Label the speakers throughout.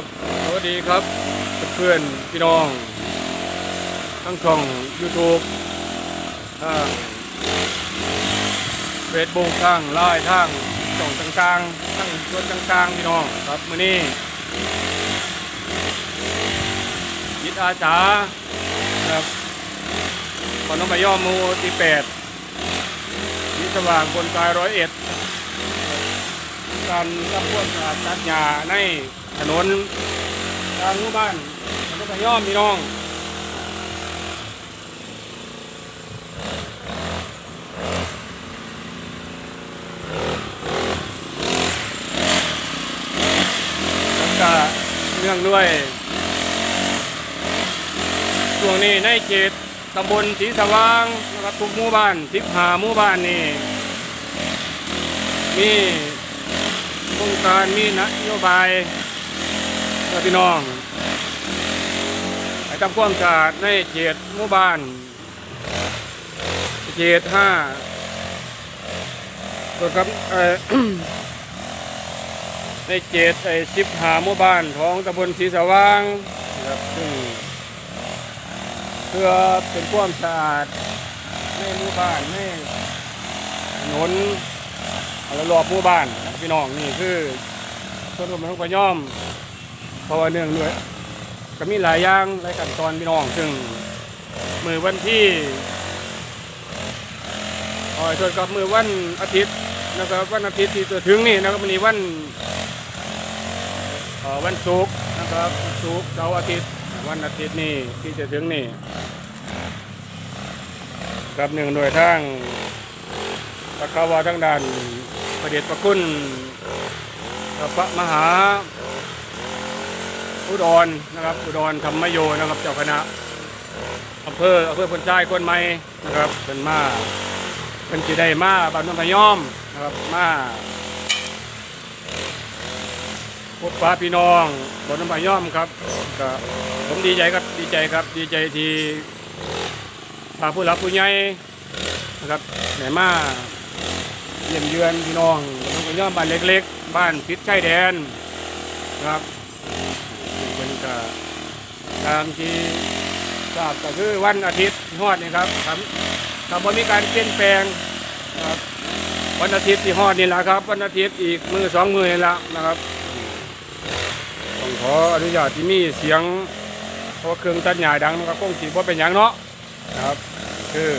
Speaker 1: ครับสวัสดีครับเพื่อนพี่น้อง ทั้งช่อง YouTube ทางเฟซบุ๊กทางไลน์ทางช่องต่างๆทั้งส่วนต่างๆพี่น้องครับมื้อนี้ยิดอาสาครับขอน้องไปย่อมหมูที่แปดที่สว่างบนกายร้อยเอ็ดการรับพวกการตัดหญ้าใน ถนนทางหมู่บ้านถนนพยอมพี่น้องแล้วก็เนื่องด้วยช่วงนี้ในเขตตำบลศรีสว่างนะครับทุกหมู่บ้านสิบหาหมู่บ้านนี่มีโครงการมีนโยบาย พี่น้องให้ทำความสะอาดในเขตหมู่บ้านเขตห้าตัวกับในเขตไอ้สิบหาหมู่บ้านของตำบลศรีสว่างครับซึ่งเพื่อเป็นความสะอาดในหมู่บ้านในถนนอาละรอบหมู่บ้านพี่น้องนี่คือต้นกำลังประย่อม เพราะว่าเนื่องด้วยก็มีหลายอย่างหลายขั้นตอนพี่น้องซึ่งมือวันที่ขอให้โทษกับมือวันอาทิตย์นะครับวันอาทิตย์ที่จะถึงนี่นะครับวันนี้วันวันศุกร์นะครับวันศุกร์เสาร์อาทิตย์วันอาทิตย์นี่ที่จะถึงนี่กับหนึ่งโดวยทางตะกาวาทั้งด้านประเดชประคุณพระมหา อุดรนะครับ อุดรธรรมโยนะครับ เจ้าคณะอำเภออำเภอพนทรายคนใหม่นะครับเป็นมาเป็นจีได้มาบ้านนนพยอมนะครับมาพบปะพี่น้องบ้านนนพยอมครับก็ผมดีใจครับดีใจครับ ดีใจที่พาผู้หลักผู้ใหญ่นะครับไหนมาเยี่ยมเยือนพี่น้องน้องก็ย่อมบ้านเล็ก ๆ บ้านติดชายแดนนะครับ ตามที่ทราบก็คือวันอาทิตย์ฮอดนี่ครับครับถ้าบ่มีการเปลี่ยนแปลงครับวันอาทิตย์ที่ฮอดนี่แหละครับ วันอาทิตย์อีกมือสองมือนี่ละนะครับต้องขออนุญาตที่มีเสียงเพราะเครื่องตัดหญ้าดังมันก็คงสิบ่เป็นหยังเนาะนะครับ คือ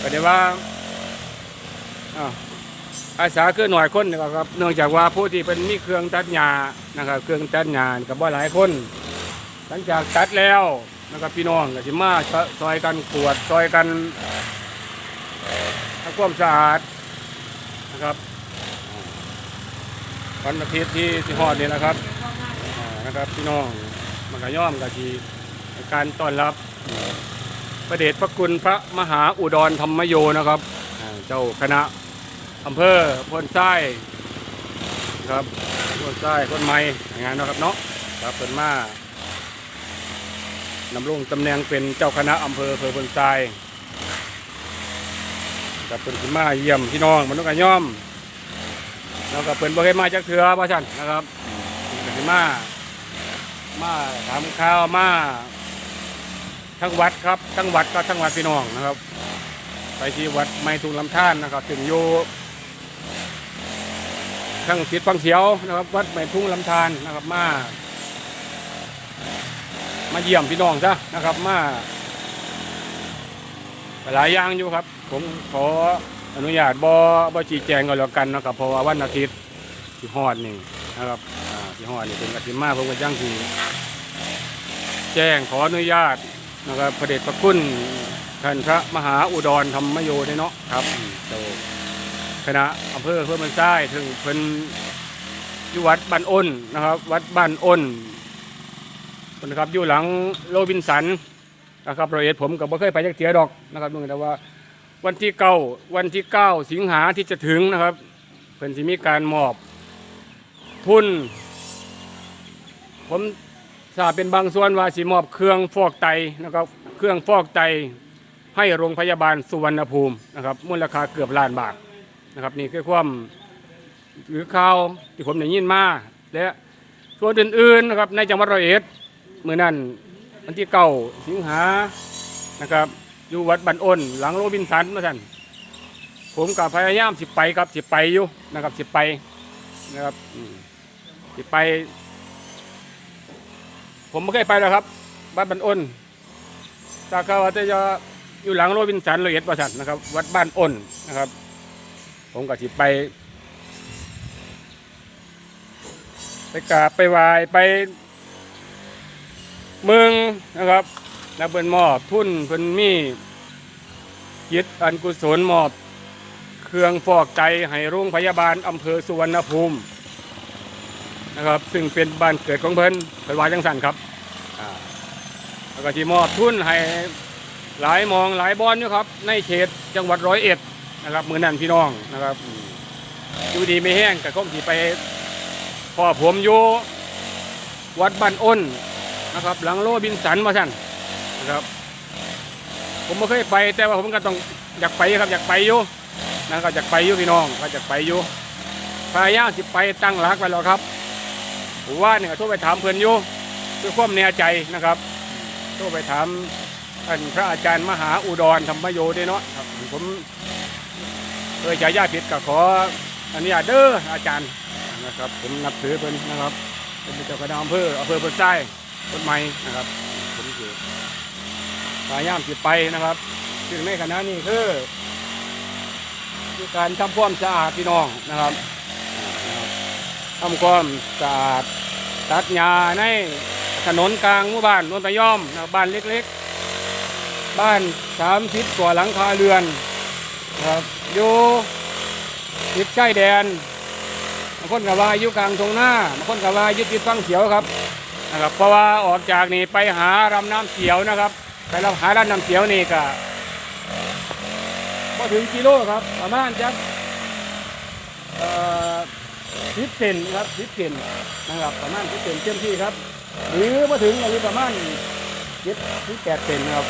Speaker 1: ก็ได้ว่าอ้าอาสาคือหน่วยคนนี่ก็ครับ เนื่องจากว่าผู้ที่เป็นมีเครื่องตัดหญ้านะครับ เครื่องตัดหญ้ากับว่าหลายคน หลังจากตัดแล้วนะครับพี่น้องก็สิมาซอยกันขวดซอยกันทำความสะอาดนะครับวันอาทิตย์ที่สิฮอดนี่แหละครับนะครับพี่น้องมันก็ย่อมกับทีการต้อนรับพระเดชพระคุณพระมหาอุดรธรรมโยนะครับ เจ้าคณะอำเภอพนทรายครับพนทรายคนใหม่อย่างนั้นะครับเนาะครับเป็นมา นำลงตำแหน่งเป็นเจ้าคณะอำเภออำเภอพนทรายกับเป็นขึ้นมาเยี่ยมพี่น้องมันต้องการย่อม แล้วก็เป็นบ่เคยมาจากเถือว่าสั่นนะครับเป็นขึ้นมา มาถามข่าวมาทั้งวัดครับทั้งวัดก็ทั้งวัดพี่น้องนะครับ ไปที่วัดไม้ทุงลำท่านนะครับถึงอยู่ทั้งทิศฟังเสียวนะครับ วัดไม้ทุ่งลำธารนะครับมา มาเยี่ยมพี่น้องซะนะครับมาหลายอย่างอยู่ครับ ผมขออนุญาตบอบชี้แจงกันแล้วกันนะครับเพราะว่าวันอาทิตย์ที่ฮอดนี่นะครับที่ฮอดนี่เป็นอาทิตย์มาผมก็ย่างที่แจ้งขออนุญาตนะครับพระเดชพระคุณท่านพระมหาอุดรธรรมโยได้เนาะครับอืมเจ้าคณะอำเภอเพื่อมันใต้ถึงเพิ่นอยู่วัดบ้านอ้นนะครับ วัดบ้านอ้น นะครับอยู่หลังโรบินสันนะครับรอยเอ็ดผมก็บ่เคยไปจักเทียดอกนะครับเนื่องจากว่าวันที่เก้าวันที่เก้าสิงหาที่จะถึงนะครับเป็นสิมีการมอบ ทุน ผมทราบเป็นบางส่วนว่าสิมอบเครื่องฟอกไตนะครับ เครื่องฟอกไตให้โรงพยาบาลสุวรรณภูมินะครับมูลค่าเกือบล้านบาทนะครับนี่คือความหรือข่าวที่ผมได้ยินมาและส่วนอื่นๆนะครับในจังหวัดร้อยเอ็ด มือนั้นวันที่เก้าสิงหานะครับ อยู่วัดบันอ้น หลังโรบินสันมาท่านผมกับพยายามสิไปครับสิไปอยู่นะครับสิไปนะครับสิไป ผมไม่เคยไปแล้วครับวัดบันอ้นตาเขาว่าจะอยู่หลังโรบินสันร้อยเอ็ดประสันนะครับ วัดบ้านอ้นนะครับ ผมก็สิไปไปกราบไปไหว้ไป เมืองนะครับแล้วเพิ่นมอบทุนเพิ่นมีจิตอันกุศลมอบ เครื่องฟอกใจให้โรงพยาบาลอำเภอสุวรรณภูมินะครับ ซึ่งเป็นบ้านเกิดของเพิ่นเพิ่นว่าจังสันครับแล้วก็ที่มอบทุนให้หลายมองหลายบอนอยู่ครับ ในเขตจังหวัดร้อยเอ็ดนะครับมือนั่นพี่น้องนะครับอืมอยู่ดีไม่แห้งแต่ก็ที่ไปพ่อผมอยู่วัดบ้านอ้น นะครับ หลังโลบินสันมาสั่นนะครับ ผมไม่เคยไปแต่ว่าผมก็ต้องอยากไปครับอยากไปอยู่นะครับอยากไปอยู่พี่น้องก็อยากไปอยู่พยายามสิไปตั้งหลักไว้แล้วครับผมว่าเนี่ยโทรไปถามเพื่อนอยู่เพื่อความแน่ใจนะครับโทรไปถามท่านพระอาจารย์มหาอุดรธรรมโยด้วยเนาะครับผมเคยฉายาผิดก็ขออนุญาตเด้ออาจารย์นะครับ ผมนับถือเพิ่นนะครับเป็นเจ้าคณะอำเภออำเภอเพิ่นไส้ ต้นไม้นะครับผมคือพยายามจิไปนะครับ ซึ่งในคณะนี้คือคือการทำความสะอาดพี่น้องนะครับทำความสะอาดตัดหญ้าในถนนกลางหมู่บ้านนนตะย่อมนะบ้านเล็กๆ บ้านสามทิศกว่าหลังคาเรือนนะครับอยู่ติดใกล้แดนบางคนกับว่าอยู่กลางทงหน้าบางคนกับว่ายึดติดฟังเขียวครับ นะครับเพราะว่าออกจากนี่ไปหาลำน้ำเขียวนะครับ ไปเราหาลำน้ำเขียวนี่ก็พอถึงกิโลครับประมาณจักสิบเซนครับสิบเซนนะครับประมาณสิบเซนเต็มที่ครับ หรือมาถึงอายุประมาณเจ็ดถึงแปดเซนนะครับ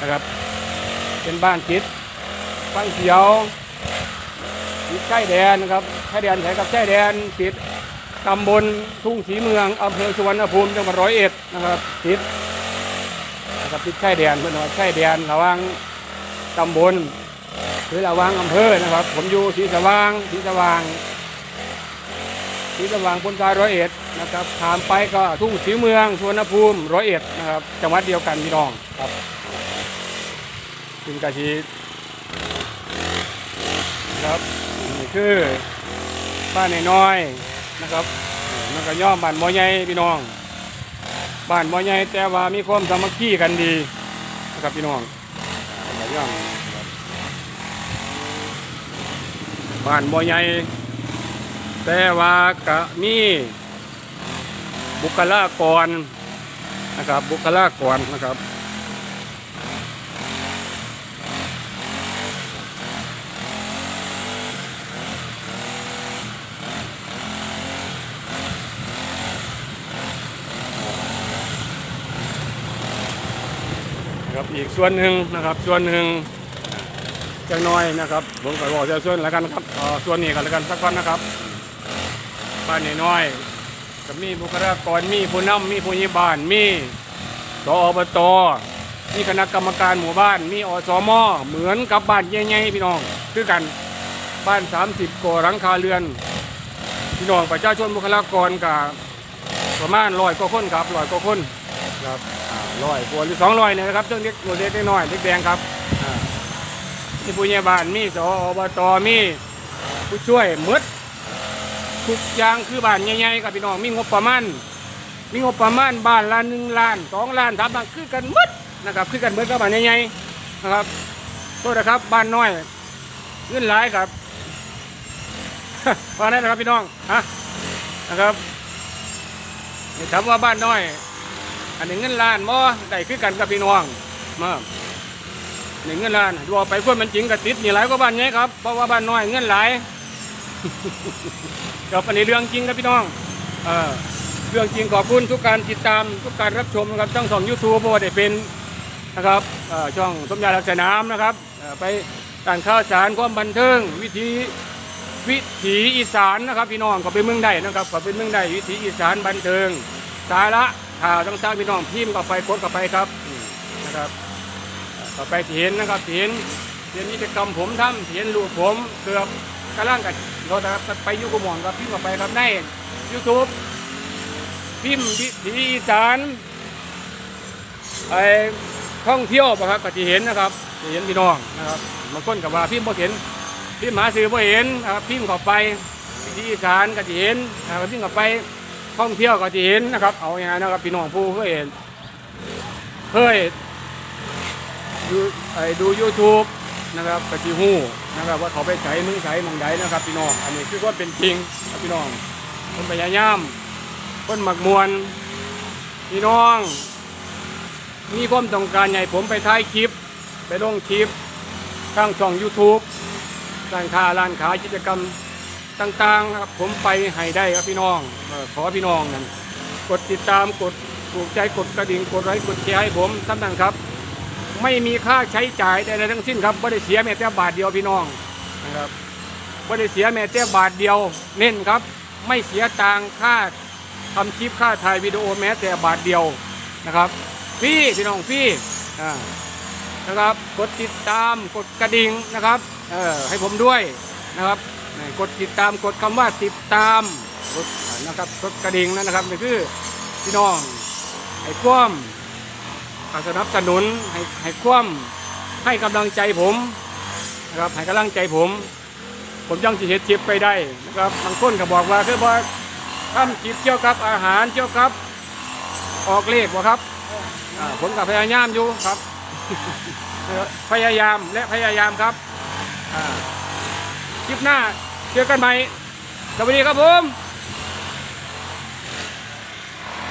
Speaker 1: นะครับ เป็นบ้านจิตฟังเขียวติดชายแดนนะครับใชายแดนใช้กับชายแดนติด ตำบลทุ่งสีเมืองอำเภอสุวรรณภูมิจังหวัดร้อยเอ็ดนะครับติดนะครับติดชายแดนเพื่อนว่าชายแดนระหว่างตำบลหรือระหว่างอำเภอนะครับ ผมอยู่สีสว่างสีสว่างสีสว่างพนกายร้อยเอ็ดนะครับถามไปก็ทุ่งสีเมืองสุวรรณภูมิร้อยเอ็ดนะครับจังหวัดเดียวกันพี่น้องครับถึงกะทีครับนี่คือบ้านน้อย นะครับมันก็ย่อมบ้านบ่อใหญ่พี่น้องบ้านบ่อใหญ่แต่ว่ามีความสามัคคีกันดีนะครับพี่น้องอ่าก็ย่อมบ้านบ่อใหญ่แต่ว่าก็มีบุคลากรนะครับบุคลากรนะครับ นะครับ อีกส่วนหนึ่งนะครับส่วนหนึ่งจะน้อยนะครับผมก็บอกจะส่วนแล้วกันครับอ่อส่วนนี้กันแล้วกันสักวันนะครับบ้านน้อยๆก็มีบุคลากรมีผู้นำมีผู้ยิบานมีสอบตมีคณะกรรมการหมู่บ้าน มีอสมเหมือนกับบ้านใหญ่ๆพี่น้องคือกันบ้าน 30ก่อหลังคาเรือน พี่น้องประชาชนบุคลากรกับประมาณร้อยกว่าคนครับร้อยกว่าคนครับ ร้อยกว่าหรือสองร้อยเนี่ยนะครับเรื่องเล็กตัวเล็กน้อยเล็กแดงครับอ่ามีผู้ใหญ่บ้านมีสอบตมีผู้ช่วยหมดทุกอย่างคือบ้านใหญ่ๆครับพี่น้องมีงบประมาณมีงบประมาณบ้านละหนึ่งล้านสองล้านสามล้านคือกันหมดนะครับคือกันหมดกับบ้านใหญ่ๆนะครับโทษนะครับบ้านน้อยเงินหลายครับว่าได้นนะครับพี่น้องฮะนะครับถามว่าบ้านน้อย อันนี้เงินล้านบ่ได้คือกันกับพี่น้องมาอันนี้เงินล้านรอไปคนมันจริงกับติดนี่หลายกว่าบ้านใหญ่ครับเพราะว่าบ้านน้อยเงินหลายกับอันนี้เรื่องจริงครับพี่น้องเออเรื่องจริงขอบคุณทุกการติดตามทุกการรับชมนะครับช่องสองยูทูบว่าได้เป็นนะครับช่องสมยาลักษณานะครับไปต่างข่าวสารความบันเทิงวิธีวิถีอีสานนะครับพี่น้องก็ไปเมืองใดนะครับก็เป็นเมืองใดวิถีอีสานบันเทิงสาระ ข่าวต่างๆพี่น้องพิมพ์กับไปกดกับไปครับนะครับต่อไปที่เห็นนะครับเห็นเห็นกิจกรรมผมทำเห็นลูกผมเกือบกำลังกับเราจะไปยุกมอนครับพิมพ์กับไปครับในยูทูบพิมพ์วิถีอีสานไอ้ท่องเที่ยวปะครับก็ที่เห็นนะครับที่เห็นพี่น้องนะครับบางคนกับว่าพิมพ์บ่เห็นพิมพ์หาสื่อบ่เห็นนะครับพิมพ์เข้าไปวิธีอีสานก็จะเห็นนะครับพิมพ์เข้าไป ท่องเที่ยวก็จะเห็นนะครับ เอาอย่างนั้นนะครับพี่น้องผู้เคยเห็นเคยดูไอ้ดู YouTube นะครับกะจิฮู้นะครับว่าเขาไปใช้มือใช้มองใดนะครับ พี่น้องอันนี้คือว่าเป็นจริงครับพี่น้องคนพยายามคนหมักมวนพี่น้อง มีความต้องการใหญ่ผมไปถ่ายคลิป ไปลงคลิปทางช่อง YouTube ร้านค้าร้านขายกิจกรรม ต่างๆนะครับผมไปให้ได้ครับพี่น้องขอพี่น้องนั่นกดติดตามกดถูกใจกดกระดิ่งกดไลค์กดแชร์ให้ผมท่านนั้นครับ ไม่มีค่าใช้จ่ายใดๆทั้งสิ้นครับไม่ได้เสียแม้แต่บาทเดียวพี่น้องนะครับไม่ได้เสียแม้แต่บาทเดียวเน้นครับ ไม่เสียตังค่าทำคลิปค่าถ่ายวิดีโอแม้แต่บาทเดียวนะครับฟรีพี่น้องฟรีอ่นะครับกดติดตามกดกระดิ่งนะครับเออให้ผมด้วยนะครับ กดติดตามกดคำว่าติดตามกดนะครับกดกระดิ่งนั่นนะครับนี่คือพี่น้องให้ความสนับสนุนให้ให้ควมให้กำลังใจผมนะครับให้กำลังใจผม ผมยังจะเห็ดจิบไปได้นะครับบางคนก็บอกว่าคือว่าทำจิบเกี่ยวกับอาหารเกี่ยวกับ ออกเลขบ่ครับผมกับพยายามอยู่ครับพยายามและพยายามครับคลิปหน้า เจอกันใหม่สวัสดีครับผม